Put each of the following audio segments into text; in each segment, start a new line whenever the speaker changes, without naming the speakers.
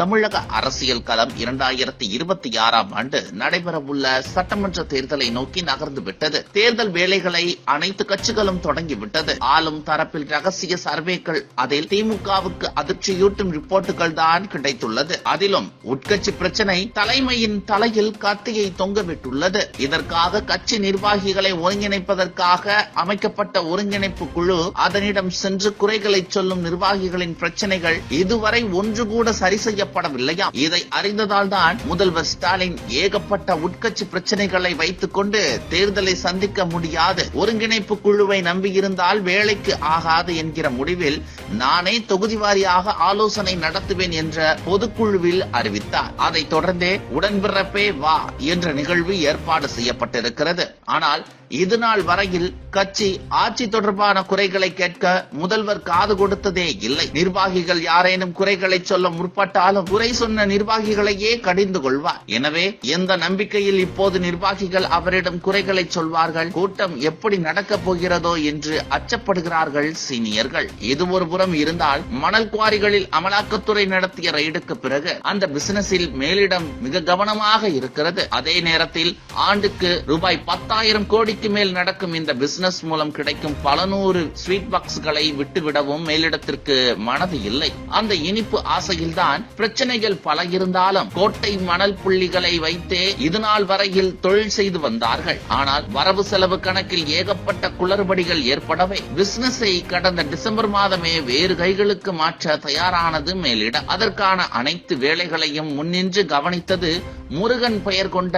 தமிழக அரசியல் களம் இரண்டாயிரத்தி இருபத்தி ஆறாம் ஆண்டு நடைபெறவுள்ள சட்டமன்ற தேர்தலை நோக்கி நகர்ந்து விட்டது. தேர்தல் வேலைகளை அனைத்து கட்சிகளும் தொடங்கிவிட்டது. ஆளும் தரப்பில் ரகசிய சர்வேக்கள் அதில் திமுகவுக்கு அதிர்ச்சியூட்டும் ரிப்போர்ட்டுகள் தான் கிடைத்துள்ளது. அதிலும் உட்கட்சி பிரச்சனை தலைமையின் தலையில் கத்தியை தொங்கவிட்டுள்ளது. இதற்காக கட்சி நிர்வாகிகளை ஒருங்கிணைப்பதற்காக அமைக்கப்பட்ட ஒருங்கிணைப்பு குழு அதனிடம் சென்று குறைகளை சொல்லும் நிர்வாகிகளின் பிரச்சனைகள் இதுவரை ஒன்று கூட சரி செய்ய செய்யப்படவில்லையா? இதை அறிந்ததால் தான் முதல்வர் ஸ்டாலின் ஏகப்பட்ட உட்கட்சி பிரச்சனைகளை வைத்துக் கொண்டு தேர்தலை சந்திக்க முடியாது. ஒருங்கிணைப்பு குழுவை நம்பியிருந்தால் வேலைக்கு ஆகாது என்கிற முடிவில் நானே தொகுதி வாரியாக ஆலோசனை நடத்துவேன் என்ற பொதுக்குழுவில் அறிவித்தார். அதைத் தொடர்ந்தே உடன்பிறப்பே வா என்ற நிகழ்வு ஏற்பாடு செய்யப்பட்டிருக்கிறது. ஆனால் இதுநாள் வரையில் கட்சி ஆட்சி தொடர்பான குறைகளை கேட்க முதல்வர் காது கொடுத்ததே இல்லை. நிர்வாகிகள் யாரேனும் குறைகளை சொல்ல முற்பட்டால் இருந்தாலும் குறை சொன்ன நிர்வாகிகளையே கடிந்து கொள்வார். எனவே எந்த நம்பிக்கையில் இப்போது நிர்வாகிகள் அவரிடம் குறைகளை சொல்வார்கள் கூட்டம் எப்படி நடக்கப் போகிறதோ என்று அச்சப்படுகிறார்கள் சீனியர்கள். இது ஒரு புறம் இருந்தால் மணல் குவாரிகளில் அமலாக்கத்துறை நடத்திய ரைடுக்கு பிறகு அந்த பிசினஸில் மேலிடம் மிக கவனமாக இருக்கிறது. அதே நேரத்தில் ஆண்டுக்கு ரூபாய் பத்தாயிரம் கோடிக்கு மேல் நடக்கும் இந்த பிசினஸ் மூலம் கிடைக்கும் பல நூறு ஸ்வீட் பாக்ஸ்களை விட்டுவிடவும் மேலிடத்திற்கு மனது இல்லை. அந்த இனிப்பு ஆசையில்தான் பிரச்சனைகள் பல இருந்தாலும் கோட்டை மணல் புள்ளிகளை வைத்தே இதுநாள் வரையில் தொழில் செய்து வந்தார்கள். ஆனால் வரவு செலவு கணக்கில் ஏகப்பட்ட குளறுபடிகள் ஏற்படவே பிசினஸை கடந்த டிசம்பர் மாதமே வேறு கைகளுக்கு மாற்ற தயாரானது மேலிடம் அதற்கான அனைத்து வேலைகளையும் முன்னின்று கவனித்தது முருகன் பெயர் கொண்ட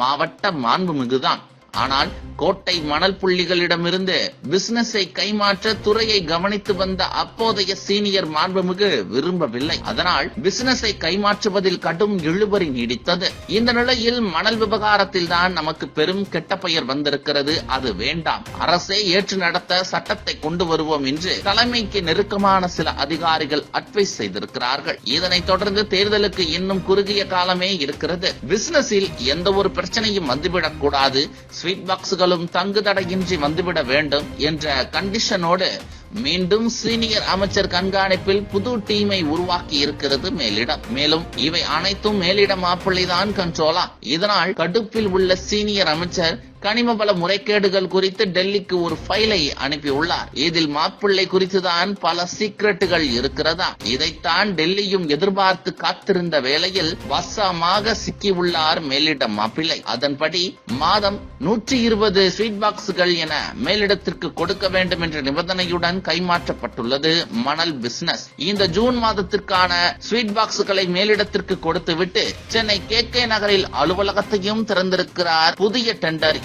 மாவட்ட மாண்புமிகுதான் ஆனால் கோட்டை மணல் புள்ளிகளிடமிருந்து பிசினஸை கைமாற்ற துறையை கவனித்து வந்த அப்போதைய சீனியர் மாண்புமிகு விரும்பவில்லை. அதனால் பிசினஸை கைமாற்றுவதில் கடும் இழுபறி நீடித்தது. இந்த நிலையில் மணல் விவகாரத்தில் தான் நமக்கு பெரும் கெட்ட பெயர் வந்திருக்கிறது. அது வேண்டாம். அரசே ஏற்று நடத்த சட்டத்தை கொண்டு வருவோம் என்று தலைமைக்கு நெருக்கமான சில அதிகாரிகள் அட்வைஸ் செய்திருக்கிறார்கள். இதனைத் தொடர்ந்து தேர்தலுக்கு இன்னும் குறுகிய காலமே இருக்கிறது. பிசினஸில் எந்த ஒரு பிரச்சனையும் வந்துவிடக் கூடாது ஸ்வீட் பாக்ஸுகளும் தங்கு தடையின்றி வந்துவிட வேண்டும் என்ற கண்டிஷனோடு மீண்டும் சீனியர் அமைச்சர் கண்காணிப்பில் புது டீமை உருவாக்கி இருக்கிறது மேலிடம். மேலும் இவை அனைத்தும் மேலிடம் மாப்பிள்ளைதான் கண்ட்ரோலா இதனால் கடுப்பில் உள்ள சீனியர் அமைச்சர் கனிம முறைகேடுகள் குறித்து டெல்லிக்கு ஒரு ஃபைலை அனுப்பியுள்ளார். இதில் மாப்பிள்ளை குறித்துதான் பல சீக்ரெட்டுகள் இருக்கிறதா? இதைத்தான் டெல்லியும் எதிர்பார்த்து காத்திருந்த வேளையில் வசமாக சிக்கியுள்ளார் மேலிடம் மாப்பிள்ளை. அதன்படி மாதம் நூற்றி இருபது ஸ்வீட் பாக்ஸ்கள் என மேலிடத்திற்கு கொடுக்க வேண்டும் என்ற நிபந்தனையுடன் கைமாற்றப்பட்டுள்ளது மணல் பிசினஸ் இந்த ஜூன் மாதத்திற்கான ஸ்வீட் பாக்ஸ்களை மேலிடத்திற்கு கொடுத்துவிட்டு சென்னை கே கே நகரில் அலுவலகத்தையும் திறந்திருக்கிறார் புதிய டெண்டர்